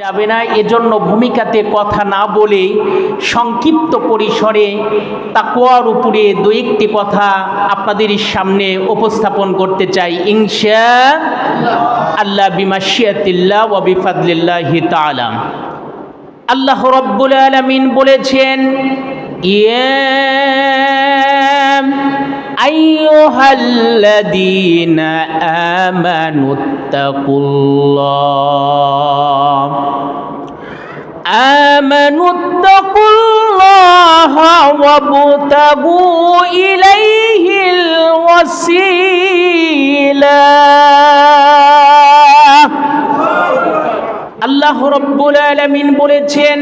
যাবে না। এজন্য ভূমিকাতে কথা না বলে সংক্ষিপ্ত পরিসরে তাকোয়ার উপরে দু একটি কথা আপনাদের সামনে উপস্থাপন করতে চাই। ইনশা আল্লাহ বিমাশিয়াতিল্লাহ ওয়া বিফাদলিল্লাহি তাআলা। আল্লাহ রব্বুল আলামিন বলেছেন, ইয়া আইয়ুহাল্লাযীনা আমানুত্তাকুল্লাহ। আমানুত্তাকুল্লাহ ওয়াবতাগু ইলাইহিল ওয়াসিলা। আল্লাহ রব্বুল আলামিন বলেছেন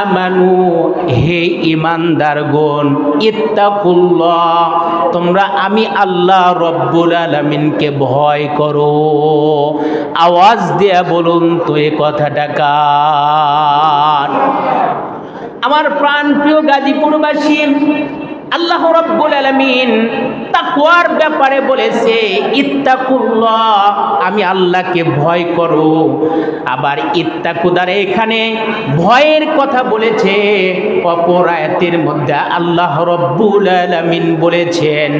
আমানু, হে ঈমানদারগণ, ইত্তাকুল্লাহ, তোমরা আমি আল্লাহ রব্বুল আলামিনকে ভয় করো। আওয়াজ দেয়া বলুন তো এই কথাটা কার? আমার প্রাণ প্রিয় গাজীপুরবাসী আল্লাহ রব্বুল আলামিন তাকওয়ার ব্যাপারে বলেছে ইত্তাকুল্লাহ আমি আল্লাহকে ভয় করো আবার ইত্তাকুদারে এখানে ভয়ের কথা বলেছে অপর আয়াতের মধ্যে আল্লাহ রব্বুল আলামিন বলেছেন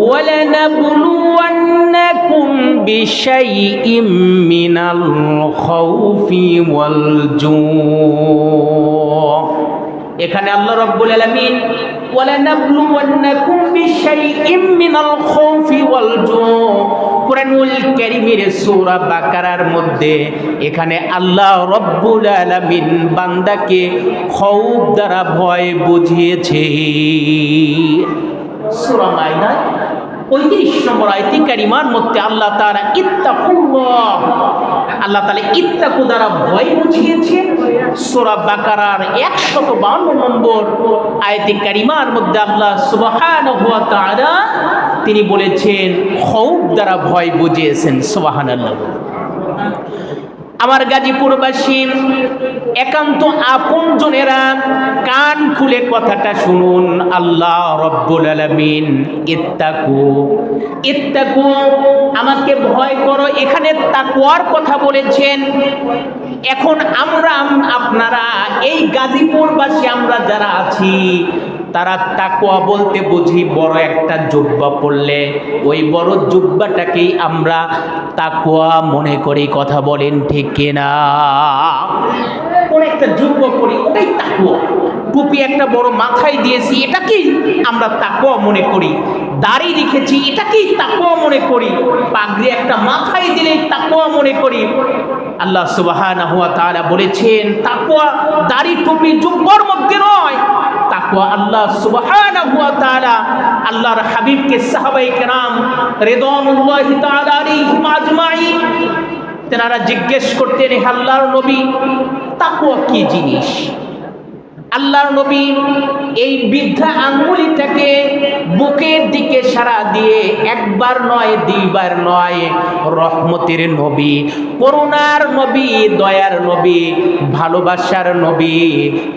ولنبلونكم بشيء من الخوف والجوع এখানে আল্লাহ রব্বুল আলামিন ওয়ালানাবলুওয়ান্নাকুম بشيء من الخوف والجوع কুরআনুল কারীমের সূরা বাকারার মধ্যে এখানে আল্লাহ রব্বুল আলামিন বান্দাকে খৌফ দ্বারা ভয় বুঝিয়েছে। সূরা মাইদা পঁয়ত্রিশ নম্বর আয়তি কারিমার মধ্যে আল্লাহ তারা ইত্তাকুল্লাহ, আল্লাহ তালা ইত্তাকু দ্বারা ভয় বুঝিয়েছে সোরা বাকারার একশত বান্ন নম্বর আয়তি কারিমার মধ্যে আল্লাহ সুবাহান হুয়া তারা তিনি বলেছেন খৌব দ্বারা ভয় বুঝিয়েছেন সুবাহান আল্লাহ আমার গাজীপুরবাসী, একান্ত আপনজনেরা কান খুলে কথাটা শুনুন। আল্লাহ রব্বুল আলামিন, ইত্তাকু। ইত্তাকু, আমাকে ভয় করো, এখানে তাকওয়ার কথা বলেছেন। এখন আমরা, আপনারা, এই গাজীপুরবাসী আমরা যারা আছি তারা তাকোয়া বলতে বুঝি বড় একটা জুব্বা পড়লে। ওই বড় জুব্বাটাকেই আমরা তাকোয়া মনে করি, কথা বলেন ঠিক কিনা? কোন একটা জুব্বা পড়ি, ওটাই তাকোয়া টুপি একটা বড় মাথায় দিয়েছি এটাকেই আমরা তাকোয়া মনে করি? দাড়ি রেখেছি এটাকেই তাকোয়া মনে করি? পাগড়ি একটা মাথায় দিলেই তাকোয়া মনে করি। আল্লাহ তাআলা বলেছেন, তাকওয়া দাড়ি, টুপি, জুব্বার মধ্যে নয়। আল্লাহর হাবিবকে তেনারা জিজ্ঞেস করতেন হে আল্লাহর নবী তাকওয়া কি জিনিস? আল্লাহর নবী এই বৃদ্ধা আঙ্গুলিটাকে বুকের দিকে সারা দিয়ে একবার নয়, দুইবার নয়, রহমতের নবী, করুণার নবী, দয়ার নবী, ভালোবাসার নবী,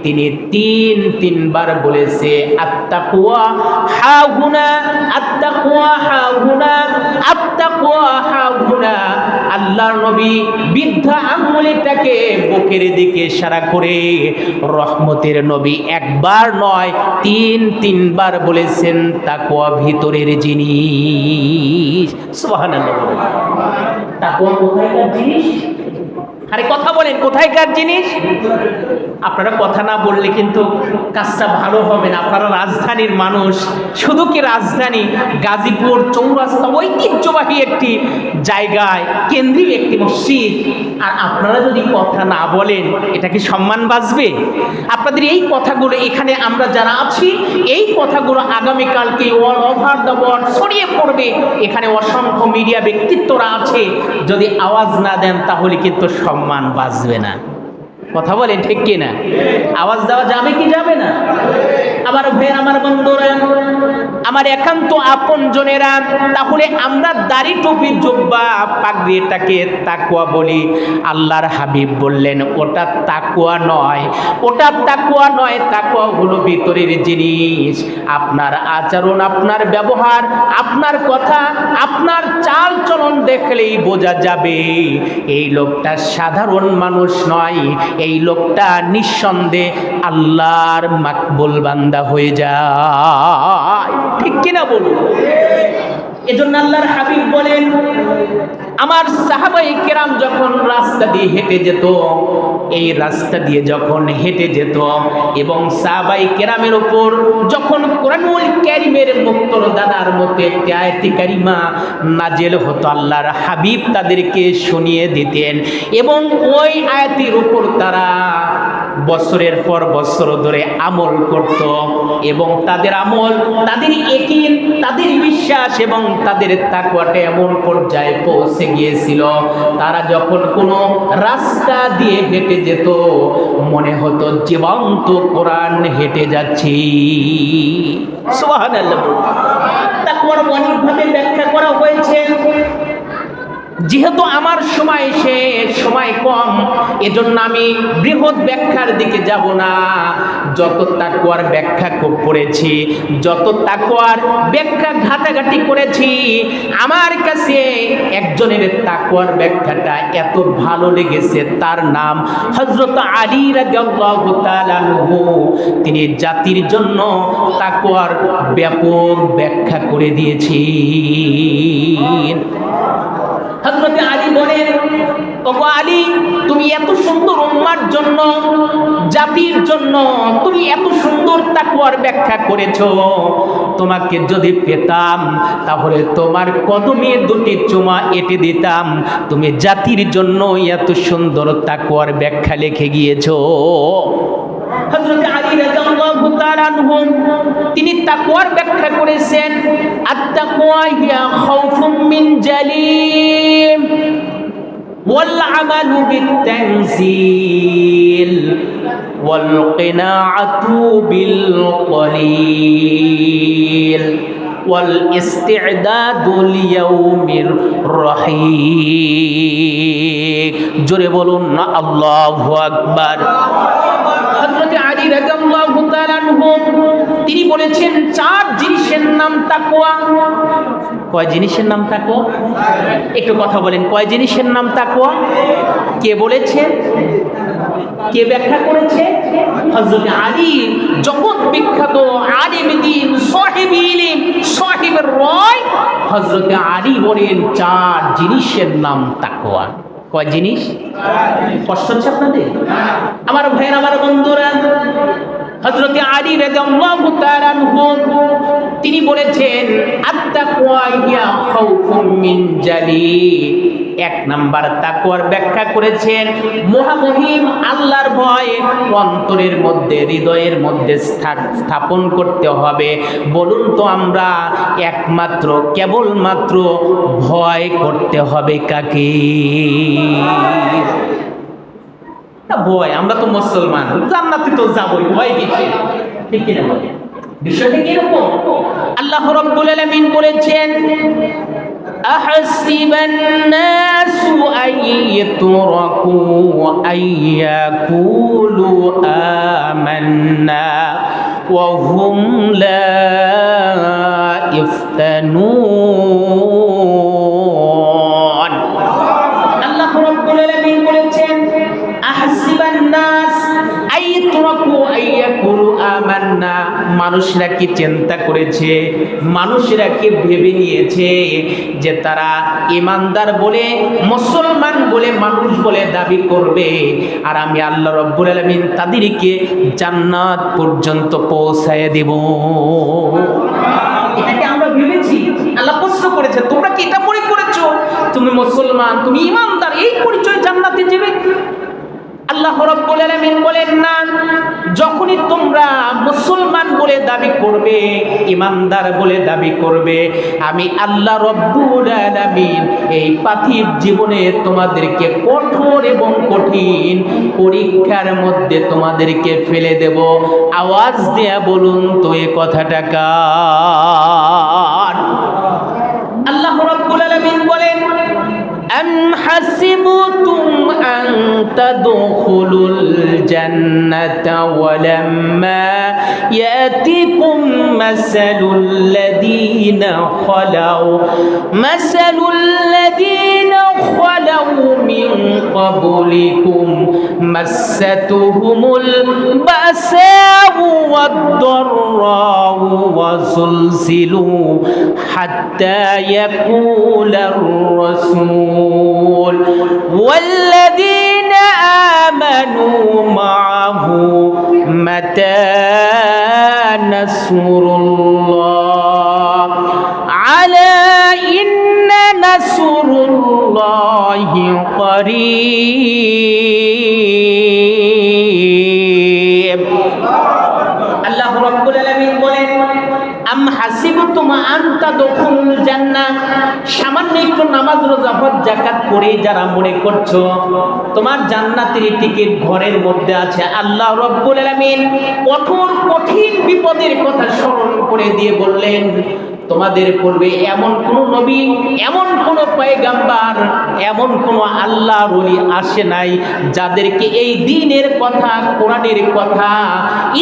তিনি তিন, তিনবার বলেছে, আত্মাকুয়া হাগুনা আত্মাকুয়া হাগুনা আত্মাকুয়া হাগুনা আল্লাহর নবী বৃদ্ধা আঙ্গুলিটাকে বুকের দিকে সারা করে রহমতের নবী একবার নয়, তিন, তিনবার বলেছেন তাকুয়া ভিতরের জিনিস। জিনিস? আরে কথা বলেন, কোথায়কার জিনিস? আপনারা কথা না বললে কিন্তু কাজটা ভালো হবে না। আপনারা রাজধানীর মানুষ। শুধু কি রাজধানী? গাজীপুর চৌরাস্তা ঐতিহ্যবাহী একটি জায়গায় কেন্দ্রীয় একটি মসজিদ। আর আপনারা যদি কথা না বলেন, এটা কি সম্মান বাঁচবে আপনাদের এই কথাগুলো এখানে আমরা যারা আছি, এই কথাগুলো আগামীকালকে অল ওভার দ্য ওয়ার্ল্ড ছড়িয়ে পড়বে। এখানে অসংখ্য মিডিয়া ব্যক্তিত্বরা আছে। যদি আওয়াজ না দেন, তাহলে কিন্তু সম্মান বাঁচবে না। কথা বলেন, ঠিক কি না আওয়াজ দেওয়া যাবে কি যাবে না? আমার ভেন আমার বন্ধুরা আমার একান্ত আপন জনেরা, তাহলে আমরা দাড়ি টুপি জুব্বা পাগড়ি এটাকে তাকুয়া বলি। আল্লাহর হাবিব বললেন, ওটা তাকুয়া নয়। ওটা তাকুয়া নয় তাকুয়া হলো ভিতরের জিনিস। আপনার আচরণ, আপনার ব্যবহার, আপনার কথা, আপনার চাল চলন দেখলেই বোঝা যাবে। এই লোকটা সাধারণ মানুষ নয়, এই লোকটা নিঃসন্দেহে আল্লাহর মাকবুল বান্দা হয়ে যায়। কিনা বলুন? এজন্য আল্লাহর হাবিব বলেন, আমার সাহাবাই কেরাম যখন রাস্তা দিয়ে হেঁটে যেত, এই রাস্তা দিয়ে যখন হেঁটে যেত এবং সাহাবাই কেরামের ওপর যখন কোরআনুল ক্যারিমের মুক্তর দাদার মতো আয়তি কারিমা নাজেল হতো, আল্লাহর হাবিব তাদেরকে শুনিয়ে দিতেন এবং ওই আয়াতির উপর তারা বছরের পর বছর ধরে আমল করত এবং তাদের আমল, তাদের একিন তাদের বিশ্বাস এবং তাদের তাকুয়াটা এমন পর্যায়ে পৌঁছে গিয়েছিল। তারা যখন কোনো রাস্তা দিয়ে হেঁটে যেত, মনে হতো, জীবন্ত কোরআন হেঁটে যাচ্ছি। সুবহানাল্লাহ। তাকুয়ার অনেকভাবে ব্যাখ্যা করা হয়েছে যেহেতু আমার সময় শেষ, সময় কম, এজন্য আমি বৃহৎ ব্যাখ্যার দিকে যাব না। যত তাকুয়ার ব্যাখ্যা করেছি, যত তাকুয়ার ব্যাখ্যা ঘাটাঘাটি করেছি, আমার কাছে একজনের তাকুয়ার ব্যাখ্যাটা এত ভালো লেগেছে, তার নাম হজরত আলী তাআলা তিনি জাতির জন্য তাকুয়ার ব্যাপক ব্যাখ্যা করে দিয়েছেন। হজরতে আলী বলেন, ওগো আলী, তুমি এত সুন্দর উম্মার জন্য, জাতির জন্য, তুমি এত সুন্দর তাকুয়ার ব্যাখ্যা করেছ। তোমাকে যদি পেতাম, তাহলে তোমার কদমে দুটি চুমা এঁটে দিতাম। তুমি জাতির জন্য এত সুন্দর তাকুয়ার ব্যাখ্যা লিখে গিয়েছো। হযরত আলী রাদিয়াল্লাহু তাআলা আনহু তিনি তাকওয়ার ব্যাখ্যা করেছেন আত-তাকওয়া হিয়া খাউফুম মিন জালিম والعمل بالتنزيل والقناعة بالقليل والاستعداد ليوم الرحيل জোরে বলুন না তিনি বলেছেন, চার জিনিসের নাম তাকওয়া। কয় জিনিসের নাম তাকওয়া? একটু কথা বলেন, কয় জিনিসের নাম তাকওয়া? কে বলেছে? কে ব্যাখ্যা করেছে? হযরত আলী জগৎ বিখ্যাত আলিম দিন, সাহেব ইলম সাহেব রয়, হযরত আলী বলেন, চার জিনিসের নাম তাকওয়া। কয় জিনিস? কষ্ট হচ্ছে আপনাদের? আমার ভাইয়ের, আমার বন্ধুরা হজরতে আলী রাদিয়াল্লাহু তাআলা আনহু তিনি বলেছেন আত্তাকওয়া হিয়া খাউফুম মিন এক নাম্বার তাকওয়ার ব্যাখ্যা করেছেন, মহামহিম আল্লাহর ভয় অন্তরের মধ্যে, হৃদয়ের মধ্যে স্থা- স্থাপন করতে হবে। বলুন তো আমরা, একমাত্র, কেবলমাত্র ভয় করতে হবে কাকে? ভয় আমরা তো মুসলমান জান্নাতে তো যাবই ভয় কিসে ঠিক কিনা বলে বিষয়টা কিরকম আল্লাহ রাব্বুল আলামিন বলেছেন أحسب الناس أن يتركوا أن يقولوا آمنا وهم لا يفتنون মানুষরা কি চিন্তা করেছে? মানুষরা কি ভেবে নিয়েছে যে তারা ইমানদার বলে, মুসলমান বলে, মানুষ বলে দাবি করবে? আর আমি আল্লাহ রব্বুল আলামিন তাদেরকে জান্নাত পর্যন্ত পৌঁছায় দেব। এটাকে আমরা ভেবেছি। আল্লাহ প্রশ্ন করেছে, তোমরা কি এটা মনে করেছ? তুমি মুসলমান, তুমি ইমানদার, এই পরিচয় জান্নাতে যাবে? আল্লাহ রব্বুল আলামিন বলেন, না, যখনই তোমরা মুসলমান বলে দাবি করবে ইমানদার বলে দাবি করবে, আমি আল্লাহ রব্বুল আলামিন এই পার্থিব জীবনে তোমাদেরকে কঠোর এবং কঠিন পরীক্ষার মধ্যে তোমাদেরকে ফেলে দেব। আওয়াজ দেয়া বলুন তো এ কথাটা কার? تدخلوا الجنة ولما يأتكم مثل الذين خلوا مثل الذين قبلكم مستهم البأساء والضراء وزلزلوا حتى يقول الرسول والذين آمنوا معه متى نصر الله على নাসরুল্লাহ করিব আল্লাহ রাব্বুল আলামিন বলেন, আম হাসিবতুম আনতা দখুলুল জান্নাহ? সামান্য একটু নামাজ, রোজা, হজ, যাকাত করে যারা মনে করছ, তোমার জান্নাতের টিকিট ঘরের মধ্যে আছে। আল্লাহ রব্বুল আলামিন কঠোর, কঠিন বিপদের কথা স্মরণ করে দিয়ে বললেন তোমাদের পূর্বে এমন কোন নবী, এমন কোন পয়গাম্বার, এমন কোন আল্লাহ বলি আসে নাই, যাদেরকে এই দিনের কথা, কোরআনের কথা,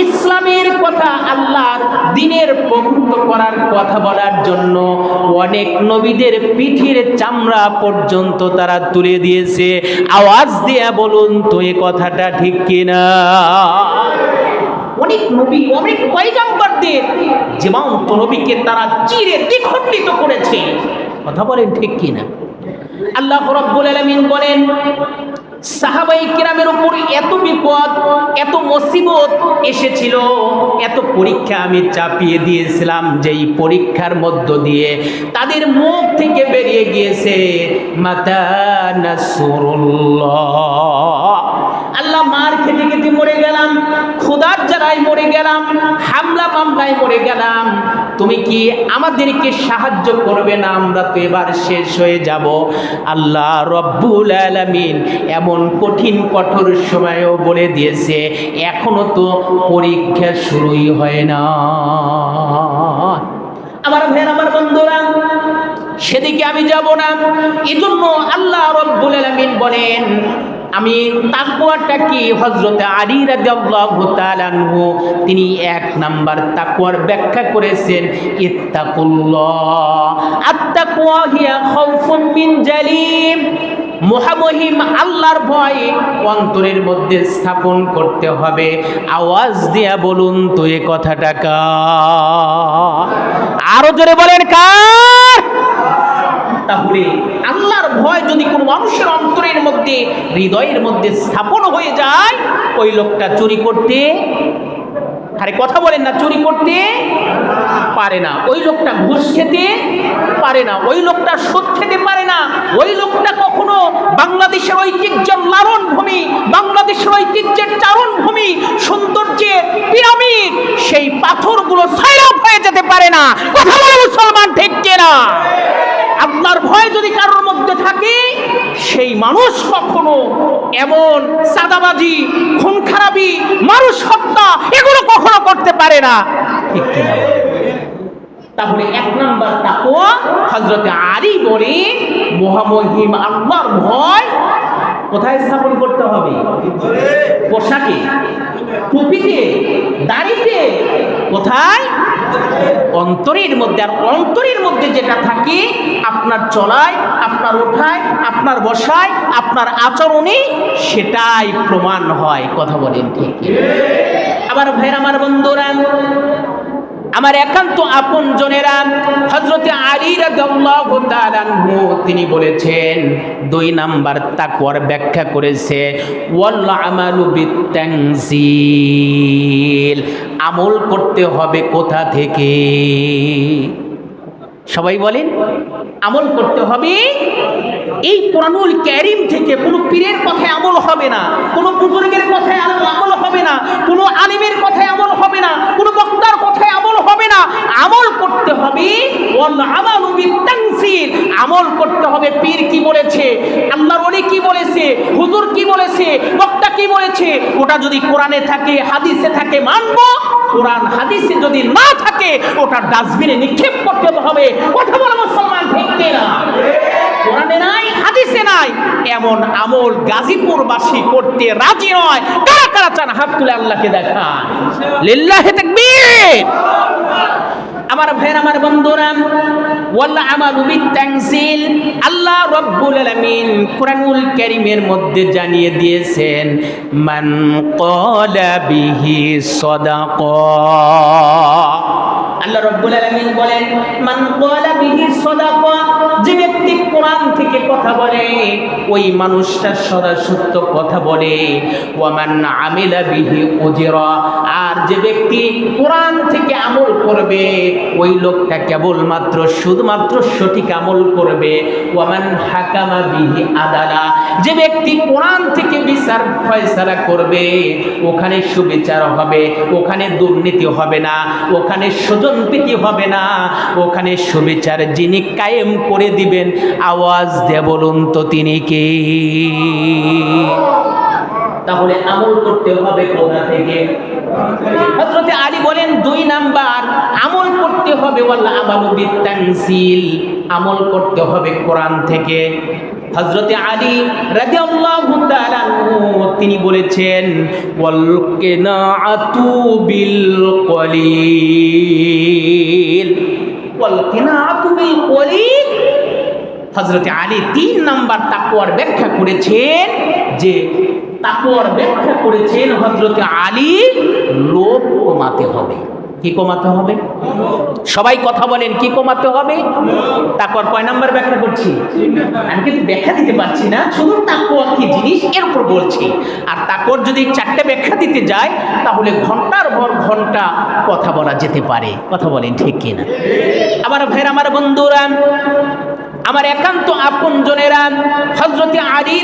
ইসলামের কথা, আল্লাহর দিনের প্রভুত্ব করার কথা বলার জন্য অনেক নবীদের পিঠের চামড়া পর্যন্ত তারা তুলে দিয়েছে। আওয়াজ দেয়া বলুন, তো এ কথাটা ঠিক কিনা? অনেক নবী, অনেক পয়গাম্বরদের জীবন্ত নবীকে তারা চিরে দ্বিখণ্ডিত করেছে। কথা বলেন ঠিক কিনা? আল্লাহ রব্বুল আলামিন বলেন, সাহাবাই কিরামের উপর এত বিপদ, এত মুসিবত এসেছিল, এত পরীক্ষা আমি চাপিয়ে দিয়েছিলাম যেই পরীক্ষার মধ্য দিয়ে তাদের মুখ থেকে বেরিয়ে গিয়েছে, মাতা নাসরুল্লাহ। আল্লাহ মার খেতে খেতে মরে গেলাম। ক্ষুধার মরে গেলাম, হামলা মামলায় মরে গেলাম। তুমি কি আমাদেরকে সাহায্য করবে না? আমরা তো এবার শেষ হয়ে যাব। আল্লাহ রব্বুল আলামিন এমন কঠিন কঠোর সময়ও বলে দিয়েছে, এখনও তো পরীক্ষা শুরুই হয় না। আমার ভাইয়ের আমার বন্ধুরা, সেদিকে আমি যাব না। এজন্য আল্লাহ রব্বুল আলামিন বলেন আমি তাকুয়াটা কি? হজরতে আলী তাআলা তিনি এক নাম্বার তাকুয়ার ব্যাখ্যা করেছেন, ইত্তাকুল্লাহ। আত্তাকুয়া মহামহিম আল্লাহর ভয় অন্তরের মধ্যে স্থাপন করতে হবে। আওয়াজ দিয়া বলুন তো এ কথাটা কার আরও জোরে বলেন কার তাহলে আল্লাহর ভয় যদি কোনো মানুষের অন্তরের মধ্যে, হৃদয়ের মধ্যে স্থাপন হয়ে যায়, ওই লোকটা চুরি করতে আরে কথা বলেন না, চুরি করতে পারে না। ওই লোকটা ঘুষ খেতে পারে না। ওই লোকটা সুদ খেতে পারে না। ওই লোকটা কখনো বাংলাদেশের ঐতিহ্যের লালন ভূমি, বাংলাদেশের ঐতিহ্যের চারণ ভূমি, সৌন্দর্যের পিরামিড, সেই পাথরগুলো সাইরাপ হয়ে যেতে পারে না। কথা বলে মুসলমান ঠিক না আপনার ভয় যদি কারোর মধ্যে থাকে, সেই মানুষ কখনো এমন সাদাবাজি খুন খারাপি মানুষ হত্যা এগুলো কখনো করতে পারে না। ঠিক তাহলে এক নম্বর তাকুয়া হজরতে আলী বলে মহামহিম আল্লাহর ভয় কোথায় স্থাপন করতে হবে? পোশাকে। টুপিতে। দাড়িতে। কোথায়? অন্তরের মধ্যে। আর অন্তরের মধ্যে যেটা থাকে, আপনার চলায়, আপনার ওঠায়, আপনার বসায়, আপনার আচরণে সেটাই প্রমাণ হয়। কথা বলেন ঠিক আবার ভাইয়ের, আমার বন্ধুরা আমার একান্ত আপন জনেরা হজরতে আলী তিনি বলেছেন, দুই নাম্বার তাকওয়ার ব্যাখ্যা করেছে আমল করতে হবে কোথা থেকে? সবাই বলেন? আমল করতে হবে। এই কোরআনুল ক্যারিম থেকে কোনো পীরের কথায় আমল হবে না, কোনো বুজুর্গের কথায় আমল হবে না, কোনো আলিমের কথায় আমল হবে না, কোনো বক্তার কথায় আমল হবে না। আমল করতে হবে আমালু করতে হবে পীর কি বলেছে, আল্লাহর ওলি কি বলেছে, হুজুর কি বলেছে, বক্তা কি বলেছে। ওটা যদি কোরআনে থাকে, হাদিসে থাকে, মানবো। কোরআন হাদিসে যদি না থাকে, ওটা ডাস্টবিনে নিক্ষেপ করতে হবে। কথা বলা মুসলমান হাদিসে নাই। এমন আমল গাজীপুরবাসী করতে রাজি নয়। কারা কারা চান হাত তুলে আল্লাহকে দেখান? লিল্লাহে তাকবীর। আমার ভাইয়ের, আমার বন্ধুরা, ওয়াল্লা আমালু বিতানজিল। আল্লাহ রাব্বুল আলামিন কোরআনুল কারীমের মধ্যে জানিয়ে দিয়েছেন, মান ক্বালা বিহি সাদাকা। আল্লাহ রাব্বুল আলামিন বলেন, মান ক্বালা বিহি সাদাকা যে ব্যক্তি কোরআন থেকে কথা বলে, ওই মানুষটা সদা সত্য কথা বলে। ওয়ামান আমিলা বিহি উজরা আর যে ব্যক্তি কোরআন থেকে আমল করবে, ওই লোকটা কেবলমাত্র, শুধুমাত্র সঠিক আমল করবে। ওয়ামান হাকামা বিহি আদালা যে ব্যক্তি কোরআন থেকে বিচার, ফয়সালা করবে, ওখানে সুবিচার হবে, ওখানে দুর্নীতি হবে না, ওখানে স্বজনপ্রীতি হবে না? ওখানে সুবিচার যিনি কায়েম করে দিবেন, আওয়াজ দিয়ে বলুন তো তিনি কে? তাহলে আমল করতে হবে কোথা থেকে? হযরতে আলী বলেন, দুই নাম্বার, আমল করতে হবে ওয়াল্লাহ আমালু বিতানজিল আমল করতে হবে কোরআন থেকে। হযরতে আলী রাদিয়াল্লাহু তাআলা তিনি বলেছেন ওয়াল কিনাআতু বিল কলিল ওয়াল কিনাআতু বিল কলিল হজরতে আলী তিন নাম্বার তাকুয়ার ব্যাখ্যা করেছেন, যে তাকুয়ার ব্যাখ্যা করেছেন হজরতে আলী লোভ কমাতে হবে। কি কমাতে হবে? সবাই কথা বলেন, কি কমাতে হবে? তারপর কয় নাম্বার ব্যাখ্যা করছি? আমি কিন্তু ব্যাখ্যা দিতে পারছি না, শুধু তাকুয়া কি জিনিস এর উপর বলছি। আর তাকর যদি চারটে ব্যাখ্যা দিতে যায়, তাহলে ঘণ্টার পর ঘণ্টা কথা বলা যেতে পারে। কথা বলেন ঠিক কিনা? আবার ভাইয়ের, আমার বন্ধুরা আমার একান্ত আপন জনেরা হজরতে আলী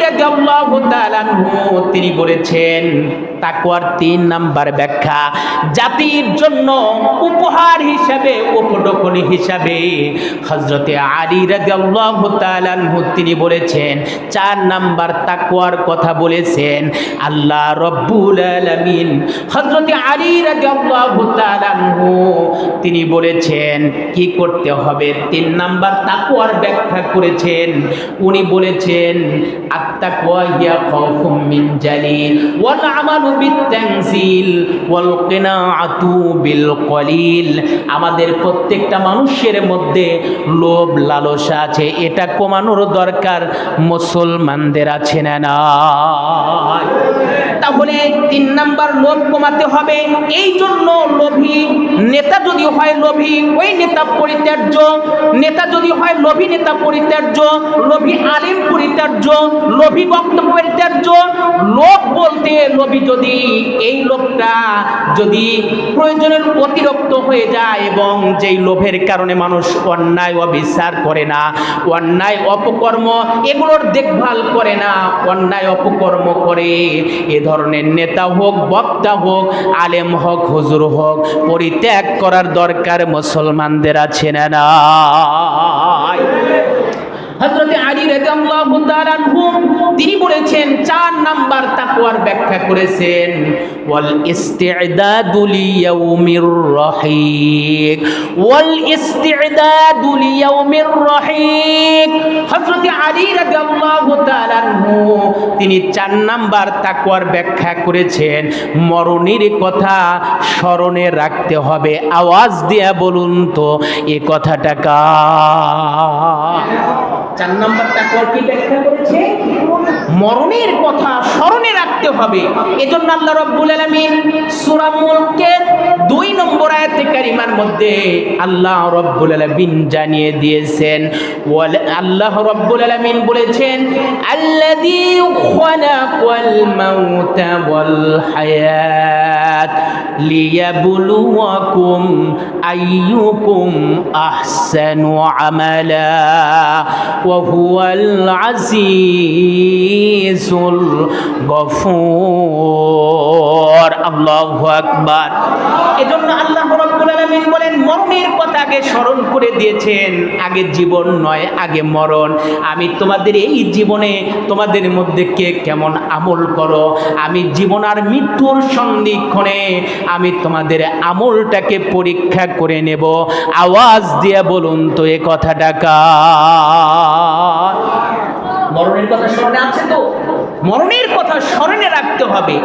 তিনি বলেছেন, তাকওয়ার তিন নাম্বার ব্যাখ্যা, জাতির জন্য উপহার হিসাবে উপঢৌকন হিসাবে হজরতে আলী আনহু, তিনি বলেছেন, চার নাম্বার তাকওয়ার কথা বলেছেন, আল্লাহ রব্বুল আলামিন। হজরতে আলী আনহু, তিনি বলেছেন, কি করতে হবে? তিন নাম্বার তাকওয়ার ব্যাখ্যা করেছেন। উনি বলেছেন আত্তাকওয়া হিয়া খাউফুম মিন জালিল ওয়াল আমালু বিতানজিল ওয়াল কিনাআতু বিল কলিল। আমাদের প্রত্যেকটা মানুষের মধ্যে লোভ লালসা আছে। এটা কমানোর দরকার মুসলমানদের আছে না নাই? তাহলে তিন নাম্বার লোভ কমাতে হবে। এই জন্য লোভী নেতা যদি হয় লোভী, ওই নেতা পরিত্যাজ্য। নেতা যদি হয় লোভী নেতা পরিত্যাজ্য, লোভী আলিম পরিত্যাজ্য, লোভী বক্তব্য পরিত্যাজ্য। লোভ বলতে লোভী যদি, এই লোভটা যদি প্রয়োজনের অতিরিক্ত হয়ে যায় এবং যেই লোভের কারণে মানুষ অন্যায়, অবিচার করে না, অন্যায়, অপকর্ম, এগুলোর দেখভাল করে না, অন্যায়, অপকর্ম করে, এ ধরনের নেতা হোক বক্তা হোক আলেম হোক হুজুর হোক পরিত্যাগ করার দরকার মুসলমানদের আছে না? নাই হযরতে আলী তাআলা তিনি বলেছেন, চার নাম্বার তাকওয়ার ব্যাখ্যা করেছেন, ওয়াল ইস্তি'দাদু লিয়াউমির রহিক, ওয়াল ইস্তি'দাদু লিয়াউমির রহিক। হযরতে আলী আনহু, তিনি চার নাম্বার তাকওয়ার ব্যাখ্যা করেছেন, মরণের কথা স্মরণে রাখতে হবে, আওয়াজ দিয়া বলুন তো, এ কথাটা কা চার নাম্বার তাকওয়ার কি ব্যাখ্যা করেছে? মরণের কথা স্মরণে রাখতে হবে। এজন্য আল্লাহ রব্বুল আলামিন সূরা দুই নম্বর আয়াতে আয়াতে কারিমার মধ্যে আল্লাহ রব্বুল আলামিন জানিয়ে দিয়েছেন। আল্লাহ রব্বুল আলামিন বলেছেন, আল্লাযী খালাকাল মাউতা ওয়াল হায়াত লিয়াবলুয়াকুম আইয়ুকুম আহসানু আমালা ওয়া হুয়াল আজিজুল গফুর। আল্লাহু আকবার। এজন্য আল্লাহ রাব্বুল আলামিন বলেন, মরণের কথা আগে স্মরণ করে দিয়েছেন। আগে জীবন নয়, আগে মরণ। আমি তোমাদের এই জীবনে তোমাদের মধ্যে কে কেমন আমল করো? আমি জীবন আর মৃত্যুর সন্ধিক্ষণে আমি তোমাদের আমলটাকে পরীক্ষা করে নেব। আওয়াজ দিয়ে বলুন তো এ কথাটা কার? মরণের কথা স্মরণে আছে তো? মরণের কথা স্মরণে রাখতে হবে।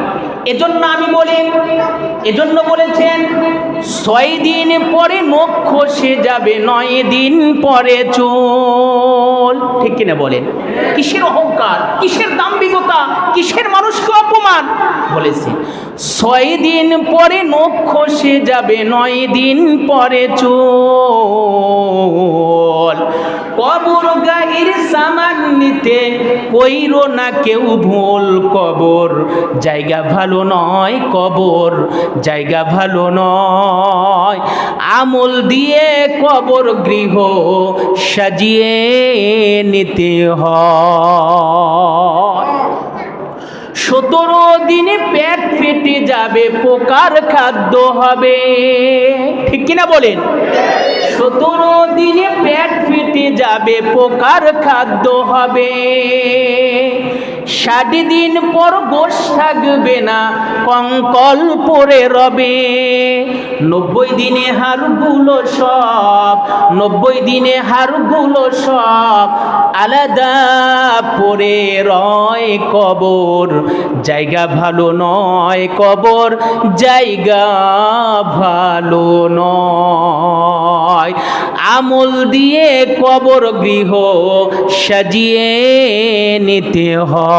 এজন্য আমি বলি, এজন্য বলেছেন, ছয় দিন পরে নখ খসে যাবে, নয় দিন পরে চোল। ঠিক কিনা বলেন? কিসের অহংকার? কিসের দাম্ভিকতা কিসের মানুষকে অপমান? বলেছে, ছয় দিন পরে নখ খসে যাবে, নয় দিন পরে চুল। কবর গাহির সামান নিতে কইরো না কেউ ভুল কবর। জায়গা ভালো নয় কবর, জায়গা ভালো নয়। আমল দিয়ে কবর গৃহ সাজিয়ে নিতে হয়। সতেরো দিনে পেট ফেটে যাবে, পোকার খাদ্য হবে। ঠিক কিনা বলেন? সতেরো দিনে পেট ফেটে যাবে, পোকার খাদ্য হবে। ষাট দিন পর গোশ থাকবে না, কঙ্কল পরে রবে। নব্বই দিনে হাড়গুলো সব, নব্বই দিনে হাড়গুলো সব আলাদা পরে রয় কবর। জায়গা ভালো নয় কবর, জায়গা ভালো নয়। আমল দিয়ে কবর গৃহ সাজিয়ে নিতে হয়।